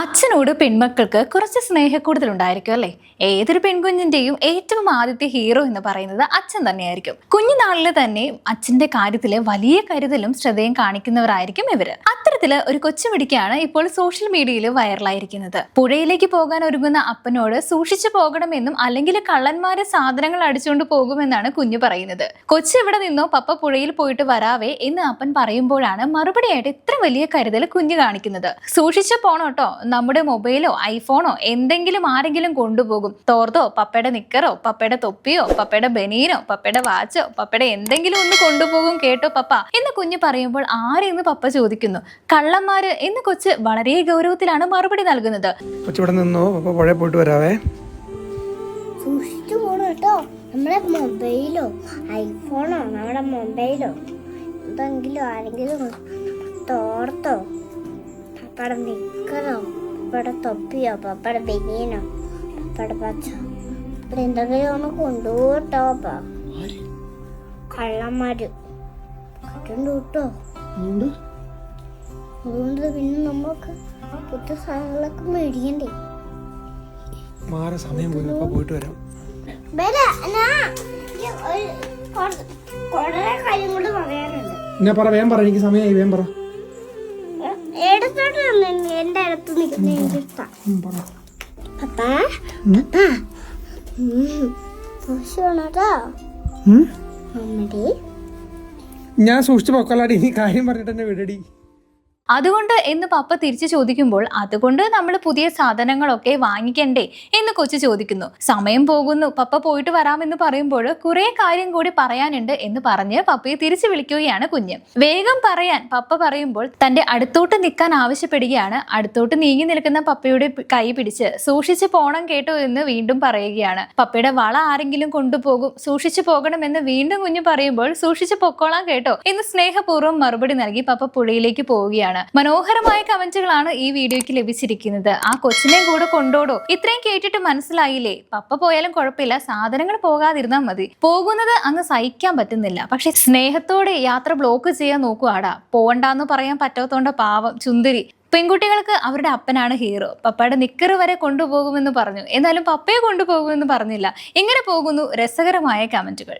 അച്ഛനോട് പെൺമക്കൾക്ക് കുറച്ച് സ്നേഹക്കൂടുതൽ ഉണ്ടായിരിക്കും അല്ലേ? ഏതൊരു പെൺകുഞ്ഞിന്റെയും ഏറ്റവും ആദ്യത്തെ ഹീറോ എന്ന് പറയുന്നത് അച്ഛൻ തന്നെയായിരിക്കും. കുഞ്ഞുനാളിൽ തന്നെ അച്ഛന്റെ കാര്യത്തിൽ വലിയ കരുതലും ശ്രദ്ധയും കാണിക്കുന്നവരായിരിക്കും ഇവർ. അത്തരത്തിൽ ഒരു കൊച്ചുമിടിക്കാണ് ഇപ്പോൾ സോഷ്യൽ മീഡിയയിൽ വൈറലായിരിക്കുന്നത്. പുഴയിലേക്ക് പോകാൻ ഒരുങ്ങുന്ന അപ്പനോട് സൂക്ഷിച്ചു പോകണമെന്നും അല്ലെങ്കിൽ കള്ളന്മാരെ സാധനങ്ങൾ അടിച്ചുകൊണ്ട് പോകുമെന്നാണ് കുഞ്ഞു പറയുന്നത്. കൊച്ചു ഇവിടെ നിന്നോ പപ്പ പുഴയിൽ പോയിട്ട് വരാവേ എന്ന് അപ്പൻ പറയുമ്പോഴാണ് മറുപടിയായിട്ട് ഇത്ര വലിയ കരുതൽ കുഞ്ഞു കാണിക്കുന്നത്. സൂക്ഷിച്ചു പോണോട്ടോ നമ്മുടെ മൊബൈലോ ഐഫോണോ എന്തെങ്കിലും ആരെങ്കിലും കൊണ്ടുപോകും. തോർത്തോ പപ്പയുടെ നിക്കറോ പപ്പയുടെ തൊപ്പിയോ പപ്പയുടെ ബനീനോ പപ്പയുടെ വാച്ചോ പപ്പയുടെ എന്തെങ്കിലും ഒന്ന് കൊണ്ടുപോകും കേട്ടോ പപ്പ. എന്ന് കുഞ്ഞ് പറയുമ്പോൾ ആരെന്ന് പപ്പ ചോദിക്കുന്നു? കള്ളന്മാര് എന്ന് കൊച്ച് വളരെ ഗൗരവത്തിലാണ് മറുപടി നൽകുന്നത്. കൊച്ചിവിടെ നിന്നോ? പോയിട്ട് വരാവേ. സൂക്ഷിച്ചു പോണം കേട്ടോ. നമ്മുടെ മൊബൈലോ ഐഫോണോ നമ്മുടെ മൊബൈലോ എന്തെങ്കിലും ആരെങ്കിലും പപ്പയുടെ നിക്കറോ പപ്പയുടെ തൊപ്പിയോ? പപ്പയുടെ ബനിയനോ? പപ്പയുടെ പച്ച ഇവിടെ എന്തെങ്കിലും ഒന്ന് കൊണ്ടുപോട്ടോ കള്ളന്മാര് കണ്ടുണ്ട് കേട്ടോ. അതുകൊണ്ട് പിന്നെ നമുക്ക് പുതിയ സാധനങ്ങളൊക്കെ മേടിക്കണ്ടേ? മാറ സമയം പോയി. പോയിട്ട് വരാം. ഞാൻ പറ വേഗം പറ. എനിക്ക് സമയമായി വേഗം പറ. എന്റെ അടുത്ത് നിൽക്കുന്ന എനിക്ക് ഇഷ്ടം പപ്പാ പപ്പാ ഞാൻ സൂക്ഷിച്ചു പൊക്കലാടി നീ കാര്യം പറഞ്ഞിട്ട് എന്നെ വിടടി. അതുകൊണ്ട് എന്ന് പപ്പ തിരിച്ചു ചോദിക്കുമ്പോൾ അതുകൊണ്ട് നമ്മൾ പുതിയ സാധനങ്ങളൊക്കെ വാങ്ങിക്കണ്ടേ? എന്ന് കൊച്ചു ചോദിക്കുന്നു. സമയം പോകുന്നു. പപ്പ പോയിട്ട് വരാമെന്ന് പറയുമ്പോൾ കുറെ കാര്യം കൂടി പറയാനുണ്ട് എന്ന് പറഞ്ഞ് പപ്പയെ തിരിച്ചു വിളിക്കുകയാണ് കുഞ്ഞ്. വേഗം പറയാൻ പപ്പ പറയുമ്പോൾ തന്റെ അടുത്തോട്ട് നിൽക്കാൻ ആവശ്യപ്പെടുകയാണ്. അടുത്തോട്ട് നീങ്ങി നിൽക്കുന്ന പപ്പയുടെ കൈ പിടിച്ച് സൂക്ഷിച്ചു പോണം കേട്ടോ എന്ന് വീണ്ടും പറയുകയാണ്. പപ്പയുടെ വള ആരെങ്കിലും കൊണ്ടുപോകും. സൂക്ഷിച്ചു പോകണമെന്ന് വീണ്ടും കുഞ്ഞ് പറയുമ്പോൾ സൂക്ഷിച്ചു പൊക്കോളാം കേട്ടോ എന്ന് സ്നേഹപൂർവം മറുപടി നൽകി പപ്പ പുഴയിലേക്ക് പോവുകയാണ്. മനോഹരമായ കമന്റുകളാണ് ഈ വീഡിയോയ്ക്ക് ലഭിച്ചിരിക്കുന്നത്. ആ കൊച്ചിനെയും കൂടെ കൊണ്ടോടോ. ഇത്രയും കേട്ടിട്ട് മനസ്സിലായില്ലേ? പപ്പ പോയാലും കുഴപ്പമില്ല. സാധനങ്ങൾ പോകാതിരുന്നാൽ മതി. പോകുന്നത് അങ്ങ് സഹിക്കാൻ പറ്റുന്നില്ല. പക്ഷെ സ്നേഹത്തോടെ യാത്ര ബ്ലോക്ക് ചെയ്യാൻ നോക്കുവാടാ. പോകണ്ടെന്ന് പറയാൻ പറ്റാത്തോണ്ട പാവം ചുന്ദരി. പെൺകുട്ടികൾക്ക് അവരുടെ അപ്പനാണ് ഹീറോ. പപ്പയുടെ നിക്കർ വരെ കൊണ്ടുപോകുമെന്ന് പറഞ്ഞു. എന്നാലും പപ്പയെ കൊണ്ടുപോകുമെന്ന് പറഞ്ഞില്ല. ഇങ്ങനെ പോകുന്നു രസകരമായ കമന്റുകൾ.